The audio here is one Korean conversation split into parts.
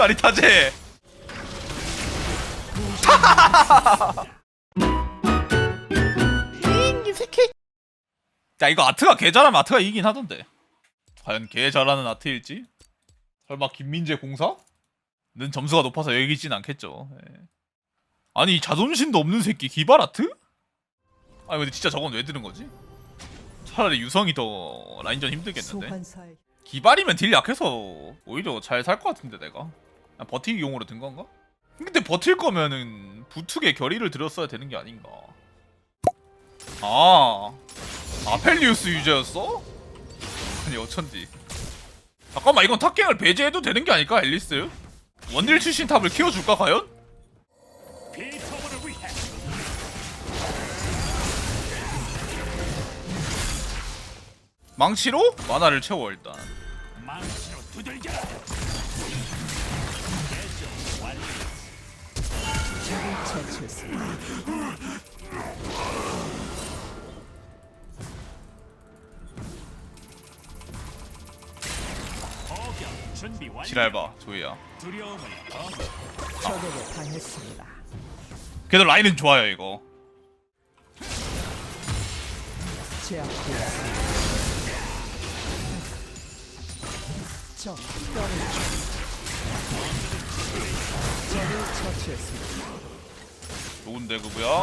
짜릿하지? 이 새끼. 자 이거 아트가 개 잘하면 아트가 이긴 하던데. 과연 개 잘하는 아트일지? 설마 김민재 공사? 는 점수가 높아서 여기진 않겠죠. 예. 아니 이 자존심도 없는 새끼 기발 아트? 아니 근데 진짜 저건 왜 드는 거지? 차라리 유성이 더 라인전 힘들겠는데. 기발이면 딜 약해서 오히려 잘 살 것 같은데 내가 그냥 버티기 용으로 든 건가? 근데 버틸 거면은 부툭에 결의를 들었어야 되는 게 아닌가 아 아펠리우스 유저였어? 아니 어쩐지 잠깐만 이건 탑갱을 배제해도 되는 게 아닐까 앨리스? 원딜 출신 탑을 키워줄까 과연? 망치로 만화를 채워 일단 적을 처치했습니다. 준비 완료. 지랄봐 조이야 두려움을 적에게 당했습니다. 그래도 라인은 좋아요 이거 제압되었습니다. 적 떨어져. 적을 처치했습니다.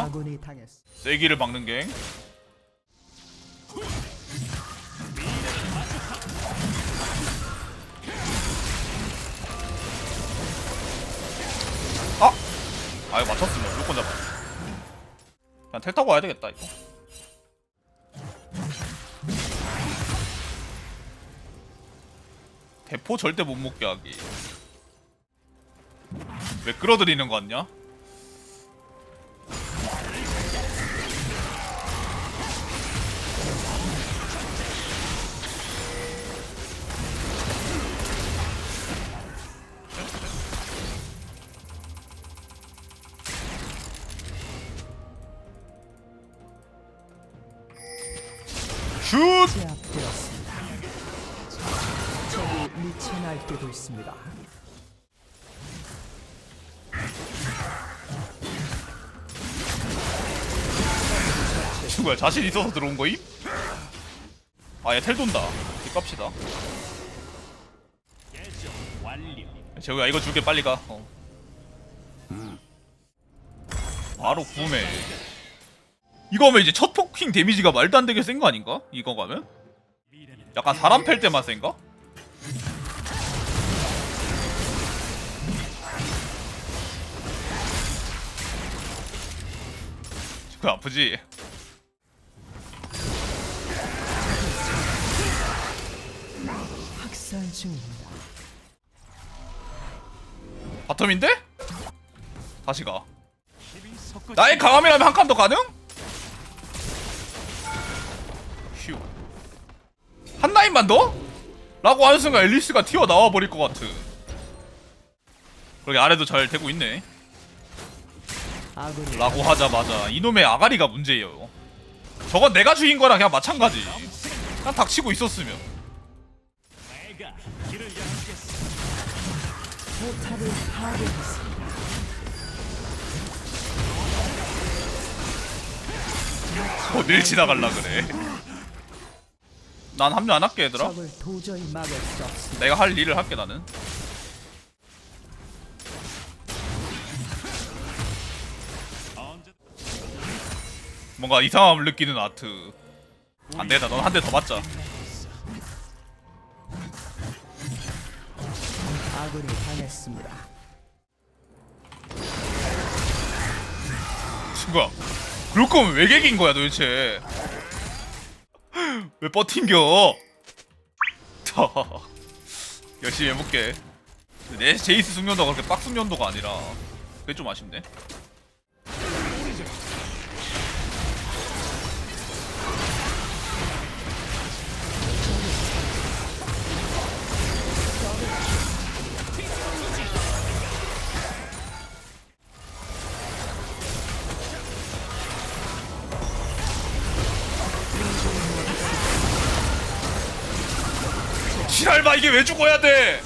아군이 당했습니다. 세기를 막는 갱 아! 아 이거 맞췄으면 무조건 잡아 그냥 텔 타고 와야 되겠다 이거 대포 절대 못 먹게 하기 왜 끌어들이는 거 같냐? 뭐야 자신 있어서 들어온 거임? 아얘 텔 돈다 완료. 재우야 이거 줄게 빨리 가 어. 바로 구매 이거 하면 이제 첫 포킹 데미지가 말도 안 되게 센 거 아닌가? 이거 가면? 약간 사람 팰 때만 센가? 그 아프지? 학살 중입니다. 바텀인데? 다시 가 나의 강함이라면 한 칸 더 가능? 휴. 한 라인만 더? 라고 하는 순간 앨리스가 튀어나와 버릴 것 같은. 그러게 아래도 잘 되고 있네. 라고 하자마자 이놈의 아가리가 문제예요. 저건 내가 죽인 거랑 그냥 마찬가지. 그냥 닥치고 있었으면. 포탑을 파괴했습니다. 어딜 지나갈라 그래. 난 합류 안 할게 얘들아. 적을 도저히 막을 수 없습니다. 내가 할 일을 할게 나는. 뭔가 이상함을 느끼는 아트. 안 되다. 넌 한 대 더 맞자. 아군이 당했습니다. 친구야. 그럴 거면 왜 개긴 거야 도대체? 왜 버틴겨? 자, 열심히 해볼게. 내 제이스 숙련도가 그렇게 빡 숙련도가 아니라 그게 좀 아쉽네. 지랄마 이게 왜 죽어야 돼?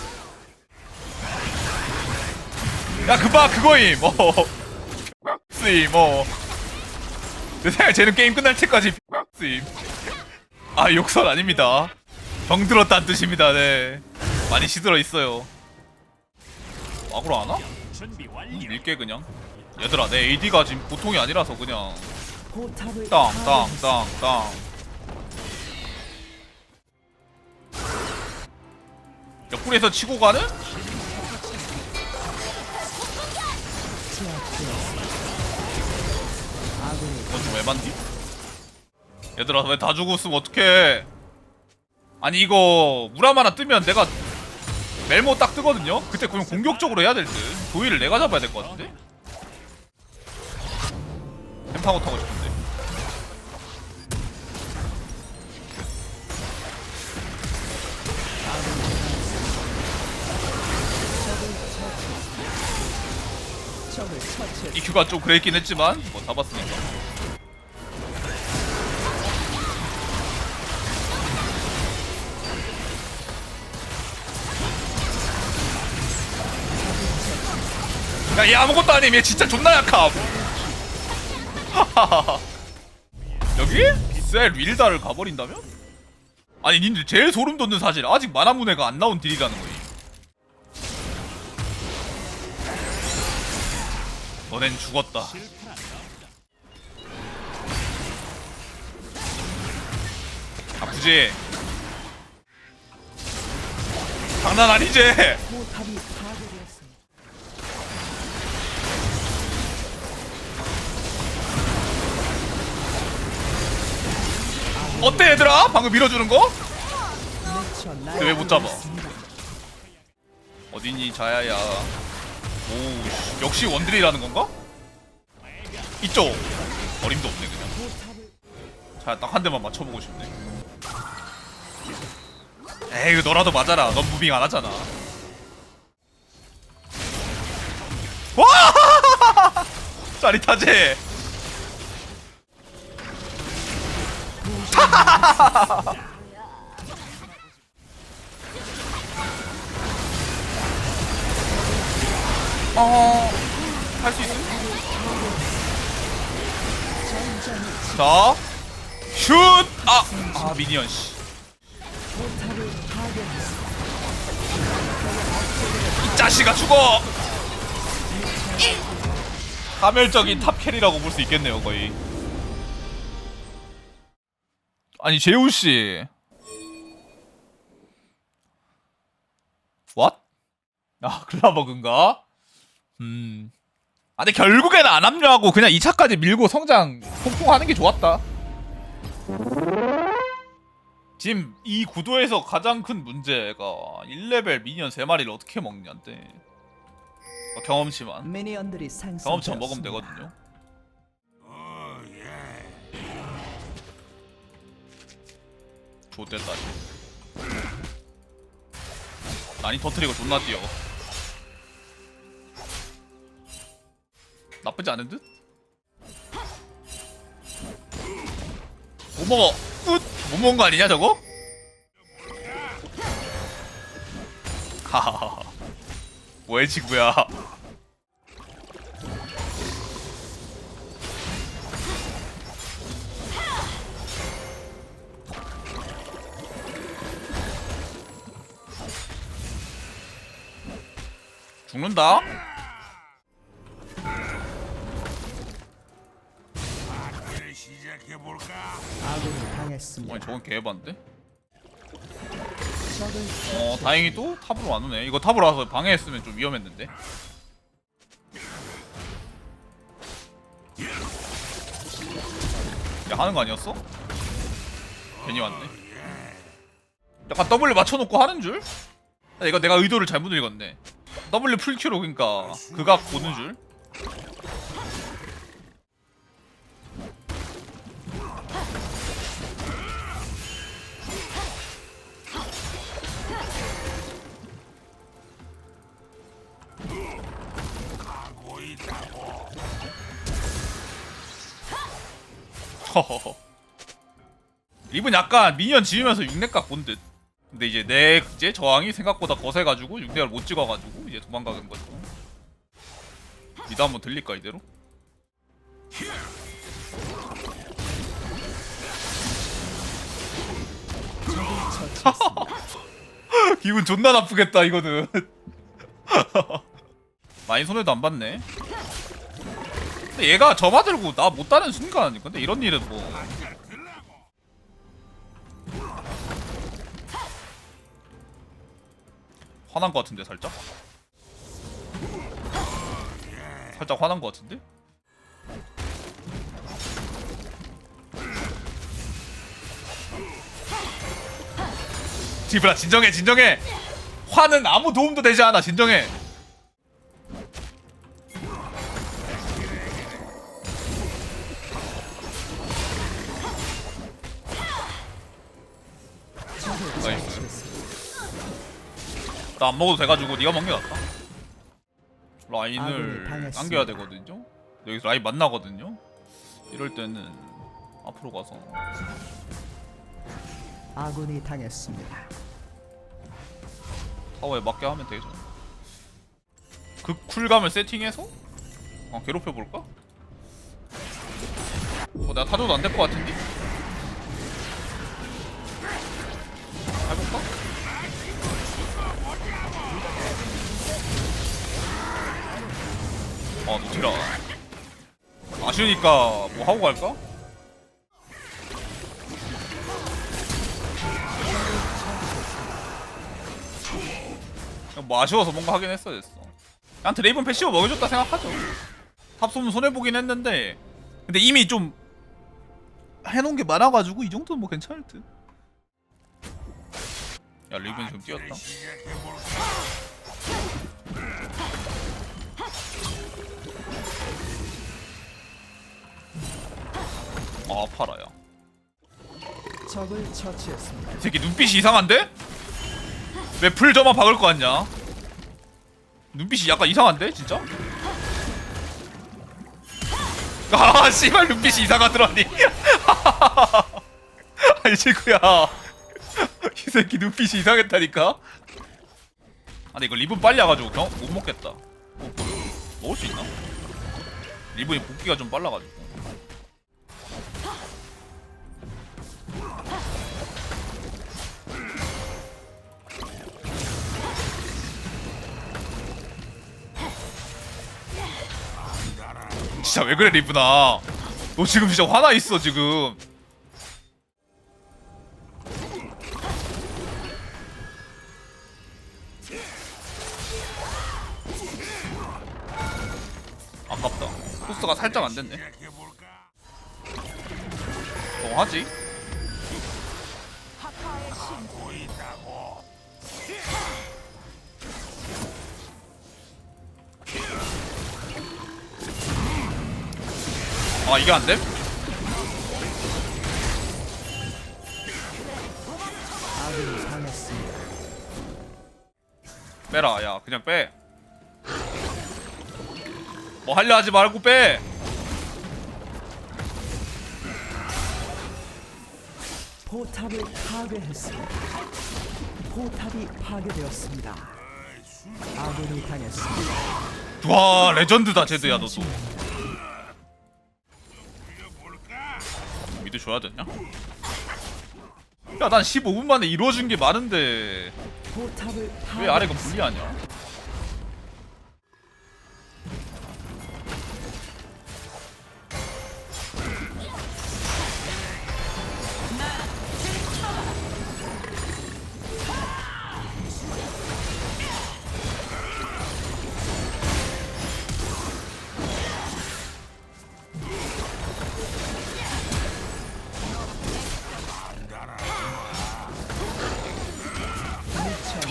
야 그봐 그거임. 어. 쓰임 어 내 생각에 쟤는 게임 끝날 때까지 쓰임. 아 욕설 아닙니다. 병들었다는 뜻입니다 네. 많이 시들어 있어요. 막으로 안 와? 밀게 그냥. 얘들아 내 AD가 지금 보통이 아니라서 그냥. 땅땅땅땅 옆구리에서 치고 가는? 이건 좀? 얘들아 왜 다 죽었으면 어떡해 아니 이거 무라마나 뜨면 내가 멜모 딱 뜨거든요? 그때 그냥 공격적으로 해야 될듯 도일을 내가 잡아야 될 것 같은데? 햄 타고 타고 싶은데 EQ가 좀 그랬긴 했지만 뭐 잡았으니까. 야 얘 아무것도 아님. 얘 진짜 존나 약함. 여기? 셀 윌다를 가버린다면? 아니 님들 제일 소름 돋는 사실. 아직 만화문해가 안 나온 딜이라는 거임 너넨 죽었다 아프지? 장난 아니지? 어때 얘들아? 방금 밀어주는 거? 근데 왜 못 잡아? 날아오르겠습니다. 어디니 자야야 오 씨, 역시 원딜이라는 건가? 이쪽. 어림도 없네 그냥. 자 딱 한 대만 맞춰보고 싶네. 에이 너라도 맞아라. 넌 무빙 안 하잖아. 와! 짜릿하지? 어... 할 수 있음? 자, 슛! 아, 아 미니언 씨. 이 자식아 죽어! 파멸적인 탑 캐리라고 볼 수 있겠네요, 거의. 아니, 재우 씨. What? 아, 글라버그인가? 음. 아, 근데 결국에는 안 합류하고 그냥 2차까지 밀고 성장 폭풍 하는 게 좋았다. 지금 이 구도에서 가장 큰 문제가 1레벨 미니언 3마리를 어떻게 먹냐인데 어, 경험치만 미니언들이. 경험치만 먹으면 되거든요 좋됐다 많이 터트리고 존나 뛰어 나쁘지 않은 듯? 못 먹어 끝! 못 먹은 거 아니냐 저거? 하하하 뭐해 친구야 죽는다? 아군이 당했습니다. 아니 저건? 적을 어 다행히 또 탑으로 안 오네 이거 탑으로 와서 방해했으면 좀 위험했는데 야 하는 거 아니었어? 괜히 왔네 약간 W 맞춰놓고 하는 줄? 야, 이거 내가 의도를 잘못 읽었네 W 풀큐로 그니까 그각 보는 줄? 립은 약간 미니언 지으면서 6렙각 본 듯. 근데 이제 내 이제 저항이 생각보다 거세가지고 6렙을 못 찍어가지고 이제 도망가는 거죠. 미드 한번 들릴까 이대로? 기분 존나 나쁘겠다 이거는 많이 손해도 안 봤네 근데 얘가 저 맞들고 나 못 따는 순간 근데 이런 일은 뭐 화난 거 같은데 살짝? 살짝 화난 거 같은데? 지브라 진정해 진정해! 화는 아무 도움도 되지 않아 진정해 나 안 먹어도 돼가지고 네가 먹는 게 낫다 라인을. 당겨야 되거든요 여기서 라인 만나거든요 이럴 때는 앞으로 가서 아군이 당했습니다. 타워에 맞게 하면 되죠 그 쿨감을 세팅해서 어, 괴롭혀볼까? 어, 내가 타줘도 안 될 것 같은데? 아 노티라 아쉬우니까 뭐 하고 갈까? 뭐 아쉬워서 뭔가 하긴 했어야 됐어 그냥 드레이븐 패시브 먹여줬다 생각하죠 탑 쏘면 손해보긴 했는데 근데 이미 좀 해놓은 게 많아가지고 이 정도는 뭐 괜찮을 듯. 야 리븐 지금 뛰었다. 아 아파라야. 적을 처치했습니다. 이 새끼 눈빛이 이상한데? 왜 풀 저만 박을 거 같냐? 눈빛이 약간 이상한데 진짜? 아 씨발 눈빛이 이상하더라니 아이 친구야 이 새끼 눈빛이 이상했다니까 아 근데 이거 리븐 빨리 와가지고 경, 못 먹겠다 어, 먹을 수 있나? 리븐이 복귀가 좀 빨라가지고 진짜 왜 그래 리브나? 너 지금 진짜 화나 있어 지금. 아깝다. 코스가 살짝 안 됐네. 뭐 하지? 이게 안 돼? 빼라 야 그냥 빼. 뭐 하려 하지 말고 빼. 포탑을 파괴했습니다. 포탑이 파괴되었습니다. 아군이 당했습니다. 와 레전드다 제드야 너도. 미드 줘야 되냐? 야 난 15분 만에 이루어진 게 많은데 왜 아래가. 불리하냐?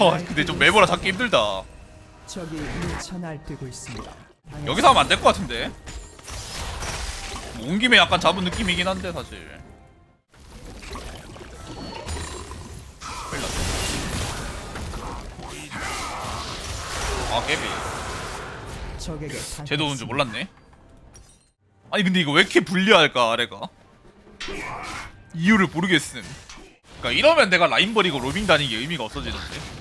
어, 근데 좀 메모라 잡기 힘들다. 적이 미쳐 날뛰고 있습니다. 여기서 하면 안 될 것 같은데. 뭐온 김에 약간 잡은 느낌이긴 한데 사실. 큰일 났다. 아 깨비. 적에게 쟤도 오는 줄 몰랐네. 아니 근데 이거 왜 이렇게 불리할까 아래가? 이유를 모르겠음. 그러니까 이러면 내가 라인 버리고 로밍 다니기 의미가 없어지는데.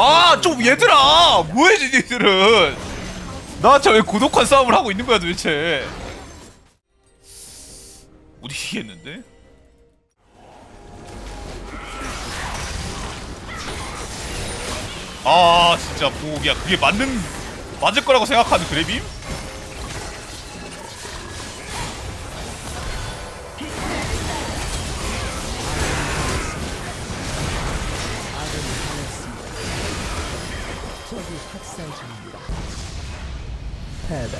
아 좀 얘들아 뭐해 니들은 나한테 왜 고독한 싸움을 하고 있는 거야 도대체 우리 이기겠는데? 아 진짜 보기야 그게 맞는 맞을 거라고 생각하는 그래빔? 패배.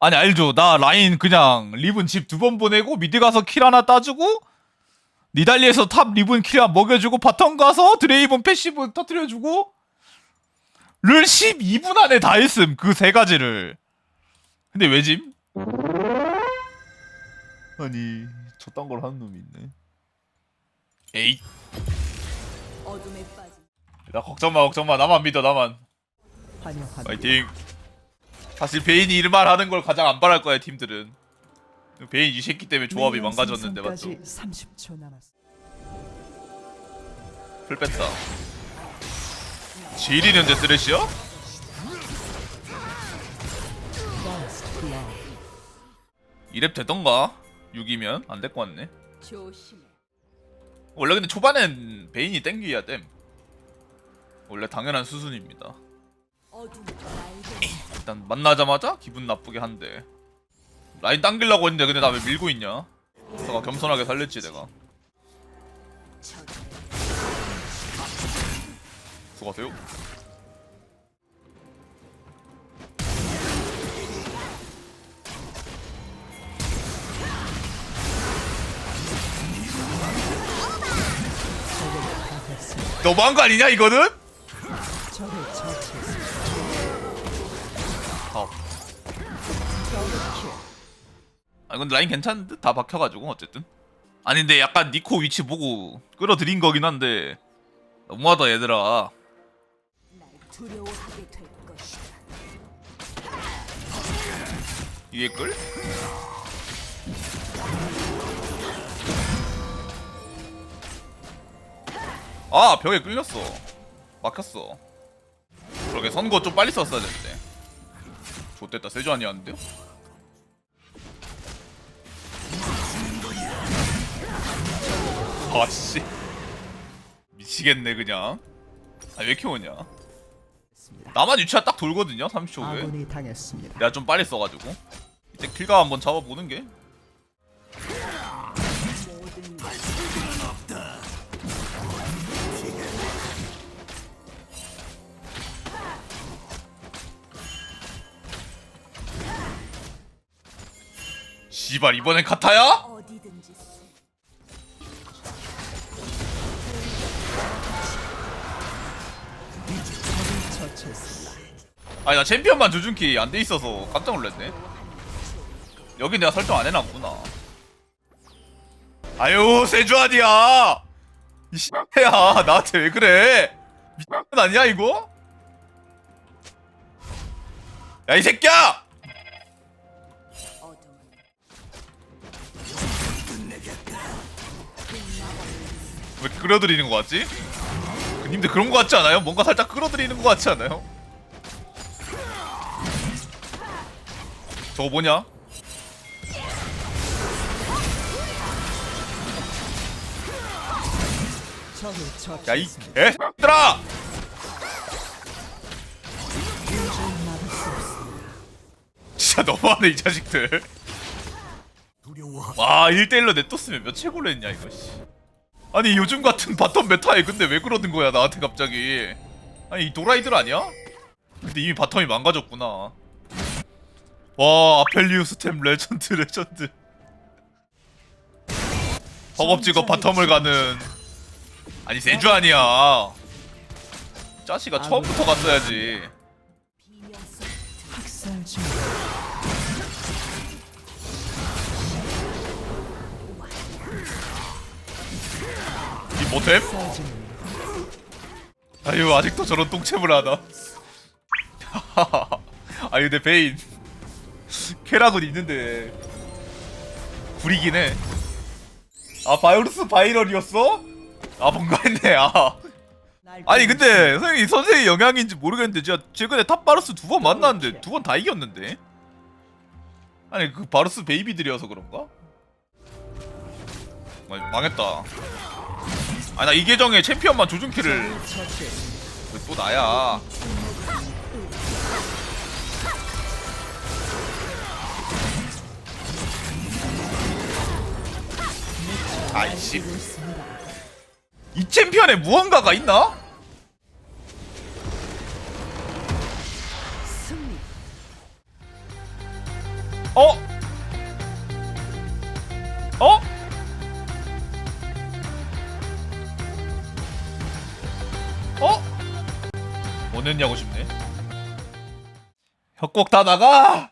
아니 알죠? 나 라인 그냥 리븐 집 두 번 보내고 미드 가서 킬 하나 따주고 니달리에서 탑 리븐 킬 하나 먹여주고 바텀 가서 드레이븐 패시브 터트려주고 를 12분 안에 다 했음 그 세 가지를. 근데 왜 짐? 아니 저딴 걸 하는 놈이 있네. 에이 어둠에 빠진 나 걱정 마 걱정 마. 나만 믿어 나만 환영합니다. 파이팅 사실 베인이 이말 하는 걸 가장 안 바랄 거야 팀들은 베인 이 새끼 때문에 조합이 망가졌는데 맞죠? 생성까지 30초 남았습니다. 풀 뺐다? First blood. 이랩 되던가 6이면 안 될 것 같네. 원래 근데 초반엔 베인이 땡겨야 됨 원래 당연한 수순입니다 일단 만나자마자 기분 나쁘게 한대 라인 당기려고 했는데 근데 나 왜 밀고 있냐 내가 겸손하게 살렸지 내가 저 수고하세요. 너무한 거 아니냐 이거는? 처치했습니다. 아. 아 근데 라인 괜찮은 듯? 다 박혀가지고 어쨌든 아니 근데 약간 니코 위치 보고 끌어들인 거긴 한데 너무하다 얘들아. 이게 끌? 아 벽에 끌렸어 막혔어 그러게 선거 좀 빨리 썼어야 됐는데. 좋됐다. 세주안이었는데요? 아씨. 미치겠네 그냥. 아왜 이렇게 오냐? 나만 유치가 딱 돌거든요 30초 후에. 아군이 당했습니다. 내가 좀 빨리 써가지고. 이제 킬가 한번 잡아보는 게 씨발 이번엔 카타야? 어디든지. 아니 나 챔피언만 조준키 안 돼 있어서 깜짝 놀랐네 여기 내가 설정 안 해놨구나 아유 세주안이야 이 씨야 나한테 왜 그래 미친 아니야 이거? 야 이 새끼야! 왜 끌어들이는 거 같지? 그 님들 그런 거 같지 않아요? 뭔가 살짝 끌어들이는 거 같지 않아요? 저거 뭐냐? 야이수 없습니다. 진짜 너무하네 이 자식들 와 1대1로 냅뒀으면 몇 채굴 했냐 이거 씨 아니 요즘 같은 바텀 메타에 근데 왜 그러는 거야 나한테 갑자기? 아니 이 도라이들 아니야? 근데 이미 바텀이 망가졌구나. 와 아펠리우스 템 레전드 레전드. 허겁지겁 바텀을 가는. 아니 세주 아니야. 짜시가 처음부터 갔어야지 모템? 아유 아직도 저런 똥챔을 하나. 아유 내 베인. 캐락은 있는데. 구리긴 해아 바이오루스 바이럴이었어? 아 뭔가 했네. 아. 아니 근데 선생님 선생의 영향인지 모르겠는데 제가 최근에 탑 바루스 두 번 만났는데 두 번 다 이겼는데? 아니 그 바루스 베이비들이어서 그런가? 망했다. 아 나 이 계정에 챔피언만 조준키를 왜 또 나야 아이씨 이 챔피언에 무언가가 있나? 어? 협곡 다 나가!